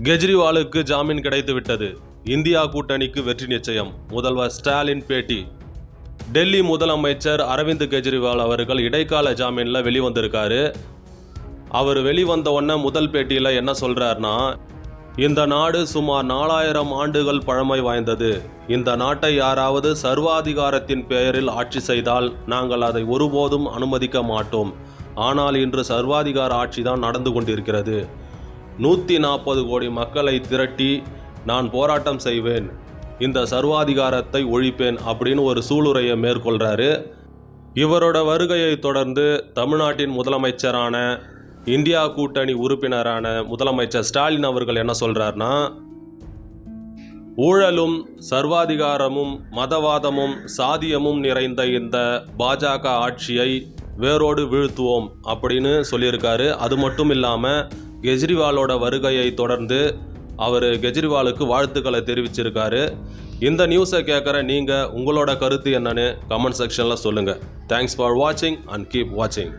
கெஜ்ரிவாலுக்கு ஜாமீன் கிடைத்துவிட்டது இந்தியா கூட்டணிக்கு வெற்றி நிச்சயம். முதல்வர் ஸ்டாலின் பேட்டி. டெல்லி முதலமைச்சர் அரவிந்த் கெஜ்ரிவால் அவர்கள் இடைக்கால ஜாமீனில் வெளிவந்திருக்காரு. அவர் வெளிவந்த உடனே முதல் பேட்டியில் என்ன சொல்கிறாருன்னா இந்த நாடு சுமார் நாலாயிரம் ஆண்டுகள் பழமை வாய்ந்தது. இந்த நாட்டை யாராவது சர்வாதிகாரத்தின் பெயரில் ஆட்சி செய்தால் நாங்கள் அதை ஒருபோதும் அனுமதிக்க மாட்டோம். ஆனால் இன்று சர்வாதிகார ஆட்சி தான் நடந்து கொண்டிருக்கிறது. நூற்றி நாற்பது கோடி மக்களை திரட்டி நான் போராட்டம் செய்வேன். இந்த சர்வாதிகாரத்தை ஒழிப்பேன் அப்படின்னு ஒரு சூளுரையை மேற்கொள்கிறாரு இவரோட வருகையை தொடர்ந்து தமிழ்நாட்டின் முதலமைச்சரான இந்தியா கூட்டணி உறுப்பினரான முதலமைச்சர் ஸ்டாலின் அவர்கள் என்ன சொல்கிறாருன்னா ஊழலும் சர்வாதிகாரமும் மதவாதமும் சாதியமும் நிறைந்த இந்த பாஜக ஆட்சியை வேரோடு வீழ்த்துவோம் அப்படின்னு சொல்லியிருக்காரு. அது மட்டும் இல்லாமல் கெஜ்ரிவாலோட வருகையை தொடர்ந்து அவர் கெஜ்ரிவாலுக்கு வாழ்த்துக்களை தெரிவிச்சிருக்காரு. இந்த நியூஸை கேட்குற நீங்கள் உங்களோட கருத்து என்னன்னு கமெண்ட் செக்ஷனில் சொல்லுங்கள் தேங்க்ஸ் ஃபார் வாட்சிங் அண்ட் கீப் வாட்சிங்